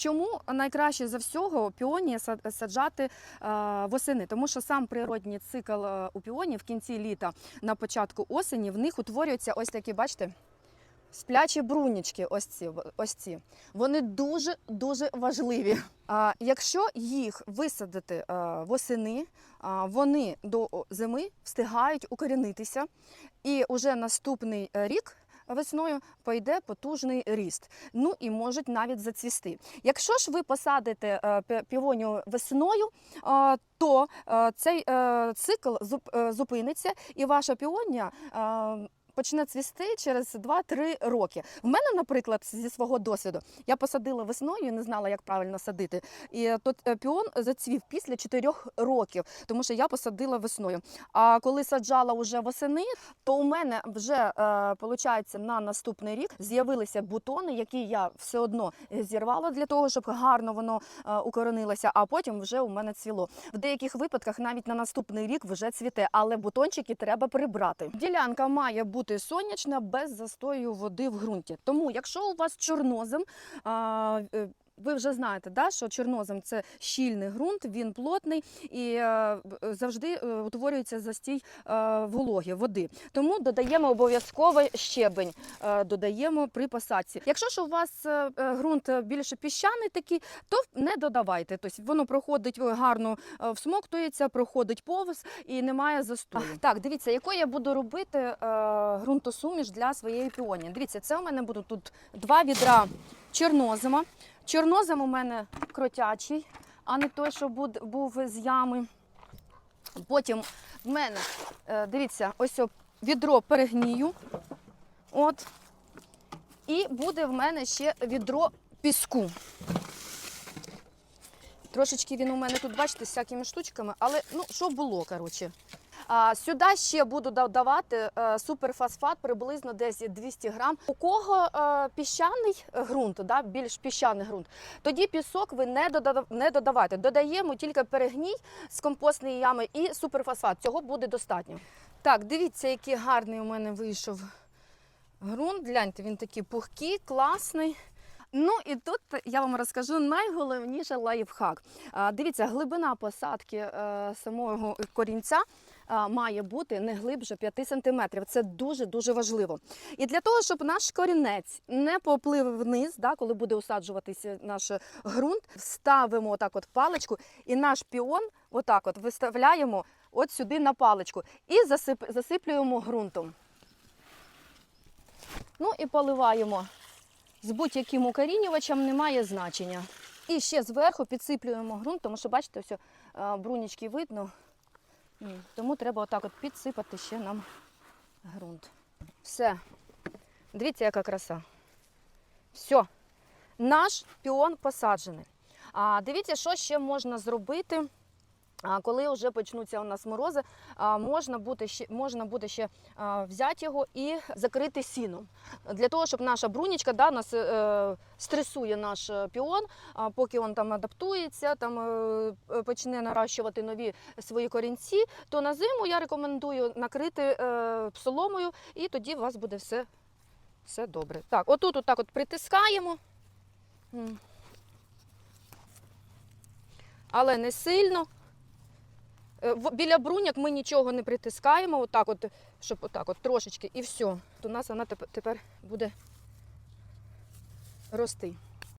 Чому найкраще за всього піонії са- саджати е, восени? Тому що сам природній цикл е, у піоні в кінці літа на початку осені в них утворюються ось такі, бачите, сплячі брунічки. Ось ці, ось ці. Вони дуже дуже важливі. А, якщо їх висадити е, восени, вони до зими встигають укорінитися, і уже наступний рік. Весною пойде потужний ріст, ну і можуть навіть зацвісти. Якщо ж ви посадите е, півонію весною, е, то е, цей цикл зуп- зупиниться, і ваша піонія почне цвісти через 2-3 роки. В мене, наприклад, зі свого досвіду, я посадила весною не знала, як правильно садити. І тут е, піон зацвів після 4 років, тому що я посадила весною. А коли саджала вже восени, то у мене вже е, получається на наступний рік з'явилися бутони, які я все одно зірвала для того, щоб гарно воно е, укоренилося, а потім вже у мене цвіло. В деяких випадках навіть на наступний рік вже цвіте, але бутончики треба прибрати. Ділянка має бути сонячна без застою води в ґрунті. Тому, якщо у вас чорнозем, е, ви вже знаєте, да, що чорнозем це щільний ґрунт, він плотний і е, завжди е, утворюється застій е, вологи, води. Тому додаємо обов'язково щебень, додаємо при посадці. Якщо ж у вас ґрунт більше піщаний такий, то не додавайте. Тобто воно проходить гарно, всмоктується, проходить повз і немає застою. Так, дивіться, якою я буду робити ґрунтосуміш для своєї піоні. Дивіться, це у мене будуть тут два відра чорнозима. Чорнозим у мене кротячий, а не той, що був з ями. Потім в мене, е, дивіться, ось відро перегнію. От. І буде в мене ще відро піску. Трошечки він у мене тут, бачите, з всякими штучками, але ну, що було, коротше. Сюди ще буду додавати е, суперфосфат приблизно десь 200 грам. У кого е, піщаний ґрунт, да, більш піщаний ґрунт, тоді пісок ви не, додав, не додавайте. Додаємо тільки перегній з компостної ями і суперфосфат. Цього буде достатньо. Так, дивіться, який гарний у мене вийшов ґрунт. Гляньте, він такий пухкий, класний. Ну і тут я вам розкажу найголовніше лайфхак. Дивіться, глибина посадки е, самого корінця має бути не глибше 5 см. Це дуже дуже важливо. І для того, щоб наш корінець не поплив вниз, да, коли буде усаджуватися наш ґрунт, ставимо отак от паличку, і наш піон отак от виставляємо от сюди на паличку і засип, засиплюємо ґрунтом. Ну і поливаємо з будь-яким укорінювачем немає значення. І ще зверху підсиплюємо ґрунт, тому що бачите, ось е, брунічки видно. Тому треба отак от підсипати ще нам ґрунт. Все. Дивіться, яка краса. Все. Наш піон посаджений. А дивіться, що ще можна зробити. Коли вже почнуться у нас морози, можна буде ще, можна буде ще взяти його і закрити сіном. Для того, щоб наша брунічка да, нас е, стресує наш е, піон, поки він там адаптується, там е, е, почне наращувати нові свої корінці, то на зиму я рекомендую накрити е, соломою, і тоді у вас буде все, все добре. Так, отут отак от притискаємо. Але не сильно. Е, Біля бруняк ми нічого не притискаємо, отак от, щоб отак от трошечки, і все. То у нас вона теп- тепер буде рости.